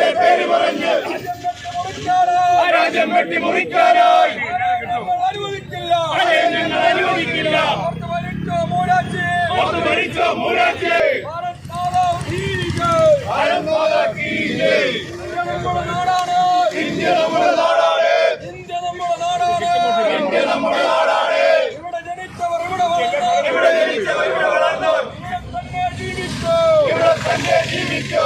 രാജ്യത്തിന്റെ പേര് പറഞ്ഞ് രാജ്യം വെട്ടിമുറിക്കാനായി. അനുവദിക്കില്ല. ഞങ്ങൾ അനുവദിക്കില്ല. ഭരിച്ചോ മൂരാജി ഭാരത് മാതാ കീ ജയ്. ഇന്ത്യ നമ്മുടെ നാടാണ്. ഇന്ത്യ നമ്മുടെ നാടാണ്. ഇന്ത്യ നമ്മുടെ നാടാണ്. ഇവിടെ ജനിച്ചവർ ഇവിടെ ഇവിടെ ജനിച്ചവർ ഇവിടെ വളർന്നവർ. ഇവിടെ തന്നെ ജീവിച്ചു. ഇവിടെ തന്നെ ജീവിച്ചു.